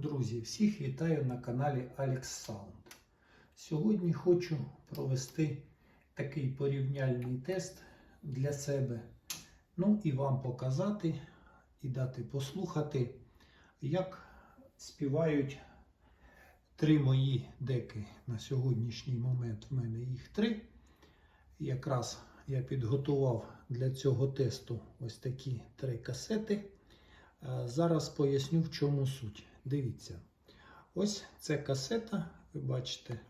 Друзі, всіх вітаю на каналі Alex Sound. Сьогодні хочу провести такий порівняльний тест для себе. Ну і вам показати і дати послухати, як співають три мої деки. На сьогоднішній момент в мене їх три. Якраз я підготував для цього тесту ось такі три касети. Е, Зараз поясню, в чому суть. Дивіться. Ось це касета, ви бачите,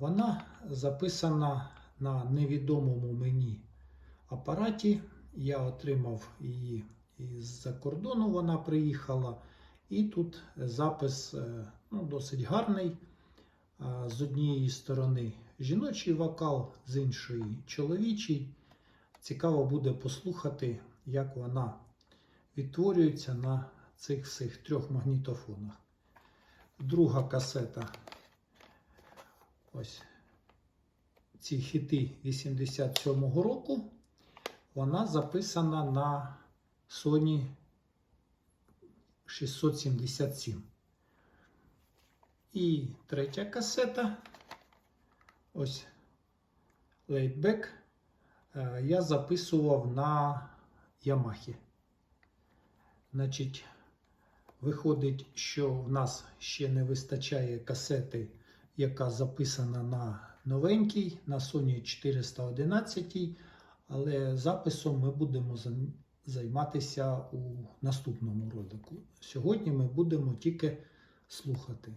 вона записана на невідомому мені апараті. Я отримав її із-за кордону, вона приїхала. І тут запис е, ну, досить гарний. З однієї сторони жіночий вокал, з іншої чоловічий. Цікаво буде послухати, як вона відтворюється на цих всіх трьох магнітофонах. Друга касета. Ось ці хіти 87-го року. Вона записана на Sony 677. І третя касета. Ось Laidback. Е, Я записував на Ямахі. Значить, виходить, що в нас ще не вистачає касети, яка записана на новенькій, на Sony 411, але записом ми будемо займатися у наступному ролику. Сьогодні ми будемо тільки слухати.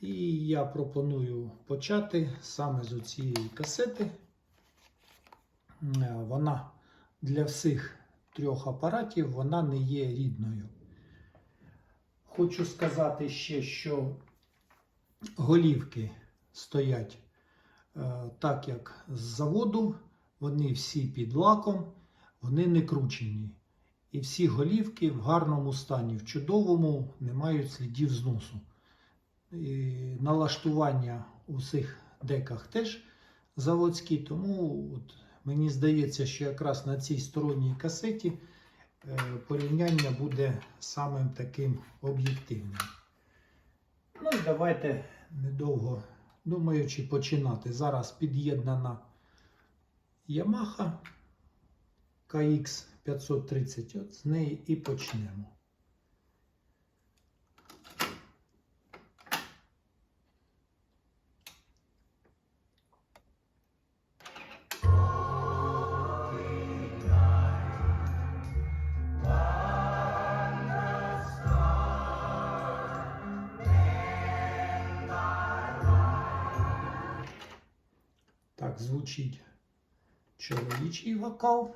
І я пропоную почати саме з цієї касети. Е, Вона для всіх трьох апаратів вона не є рідною. Хочу сказати ще, що голівки стоять е, так, як з заводу, вони всі під лаком, вони не кручені. І всі голівки в гарному стані, в чудовому, не мають слідів зносу. І налаштування у цих деках теж заводські, тому от Мені здається, що якраз на цій сторонній касеті порівняння буде самим таким об'єктивним. Ну і давайте недовго думаючи починати. Зараз під'єднана Yamaha KX 530. От з неї і почнемо. Звучить чоловічий вокал.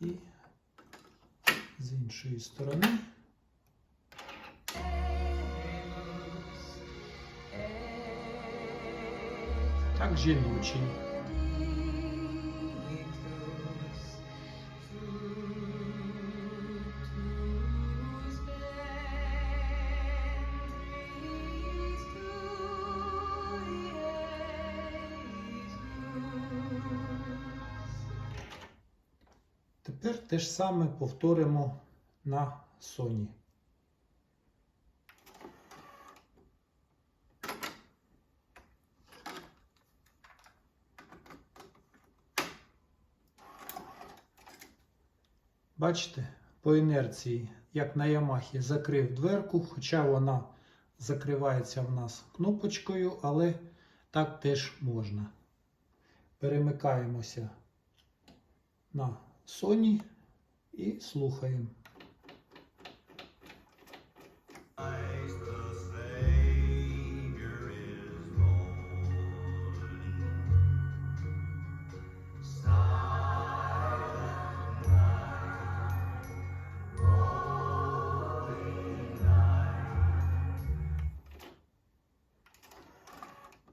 І з іншої сторони. Так жіночий. Тепер те ж саме повторимо на Sony. Бачите, по інерції, як на Ямахі, закрив дверку, хоча вона закривається в нас кнопочкою, але так теж можна. Перемикаємося на Sony і слухаємо.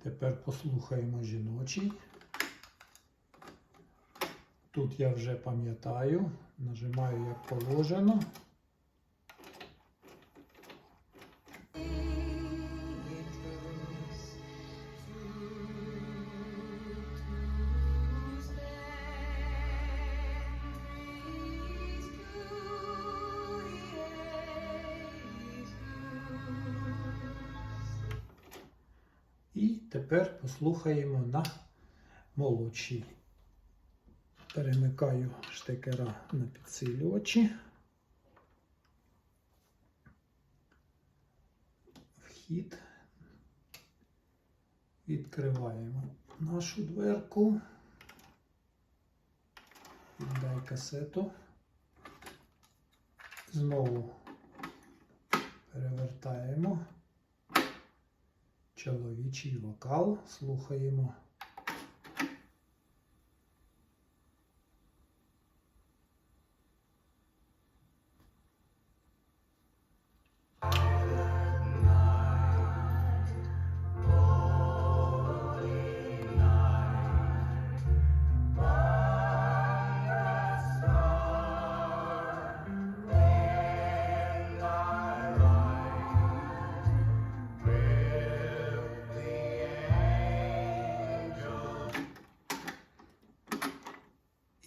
Тепер послухаємо жіночий тут я вже пам'ятаю, нажимаю як положено. І тепер послухаємо на молодшій. Перемикаю штекера на підсилювачі. Вхід. Відкриваємо нашу дверку. Віддай касету. Знову перевертаємо. Чоловічий вокал. Слухаємо.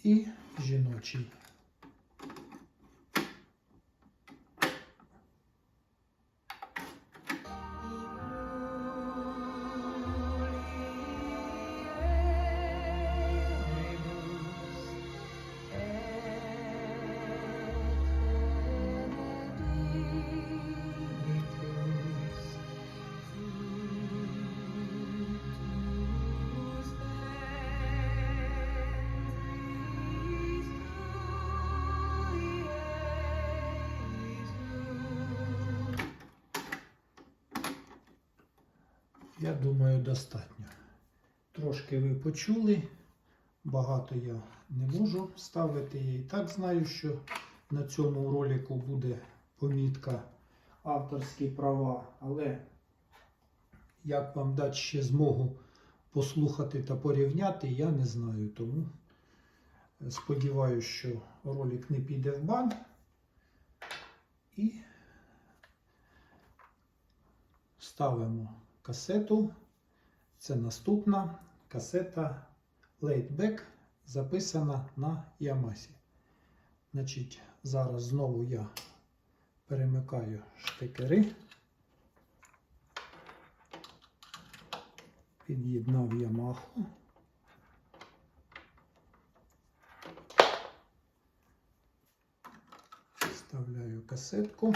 І жіночий. Я думаю, достатньо. Трошки ви почули. Багато я не можу ставити. Я і так знаю, що на цьому ролику буде помітка авторські права. Але як вам дати ще змогу послухати та порівняти, я не знаю. Тому сподіваюся, що ролик не піде в бан. І ставимо касету. Це наступна касета Laidback, записана на Ямасі. Значить, зараз знову я перемикаю штекери. Під'єднав Ямаху. Вставляю касетку.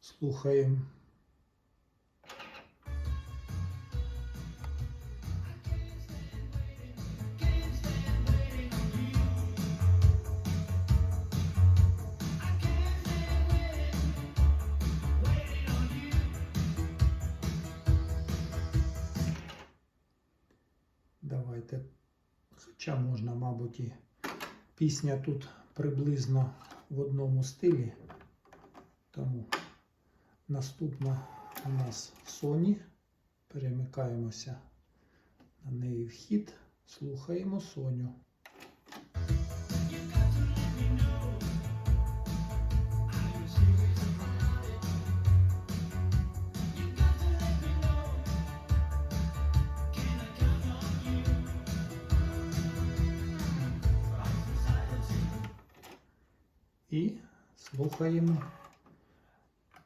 Слухаємо. Давайте, хоча можна, мабуть, і пісня тут приблизно в одному стилі. Тому наступна у нас Sony. Перемикаємося на неї вхід, слухаємо Соню. І слухаємо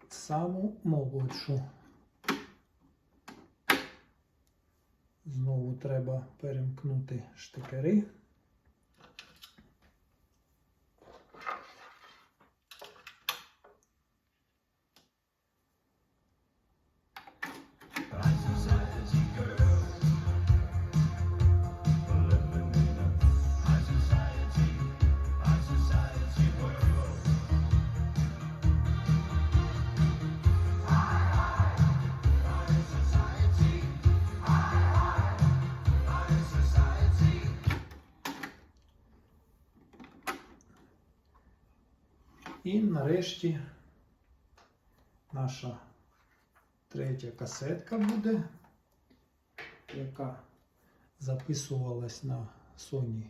саму молодшу. Знову треба перемкнути штикери. І нарешті наша третя касетка буде, яка записувалась на Sony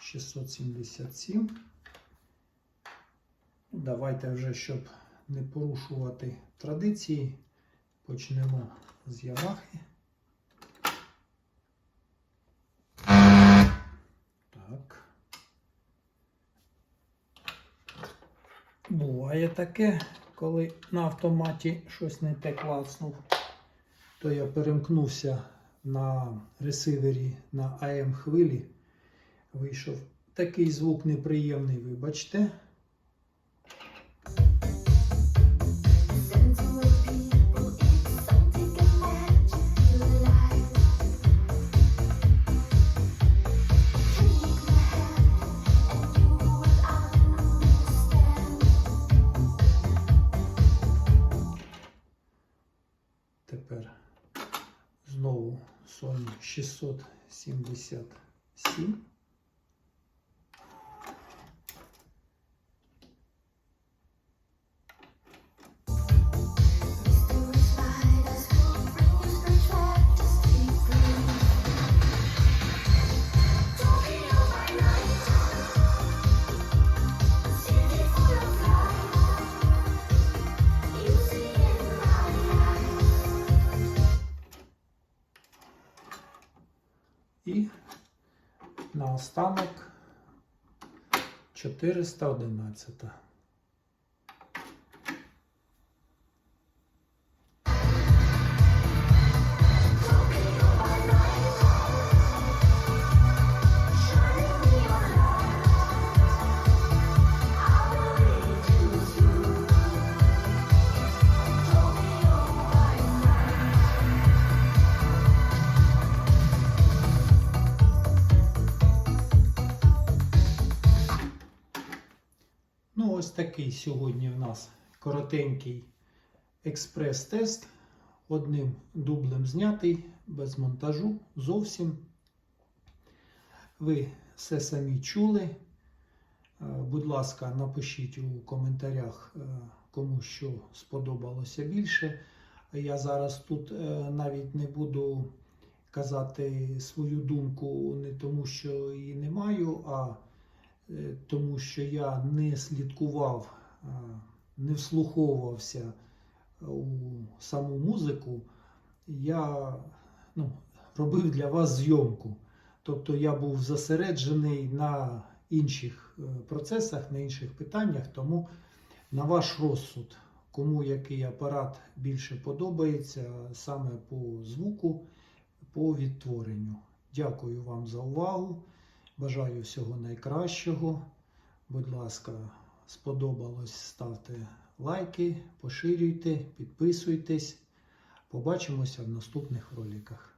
677. Ну, Давайте вже, щоб не порушувати традиції, почнемо з Ямахи. Буває таке, коли на автоматі щось не те клацнув. то я перемкнувся на ресивері на АМ хвилі. Вийшов такий звук неприємний, вибачте. 677. Наостанок 411. Ну, ось такий сьогодні в нас коротенький експрес-тест. Одним дублем знятий, без монтажу зовсім. Ви все самі чули. Е, Будь ласка, напишіть у коментарях, е, кому що сподобалося більше. Я зараз тут е, навіть не буду казати свою думку не тому, що її не маю, а тому що я не слідкував, е, не вслуховувався у саму музику, я ну, робив для вас зйомку. Тобто я був зосереджений на інших е, процесах, на інших питаннях, тому на ваш розсуд, кому який апарат більше подобається, саме по звуку, по відтворенню. Дякую вам за увагу. Бажаю всього найкращого. Будь ласка, сподобалось, ставте лайки, поширюйте, підписуйтесь. Побачимося в наступних роликах.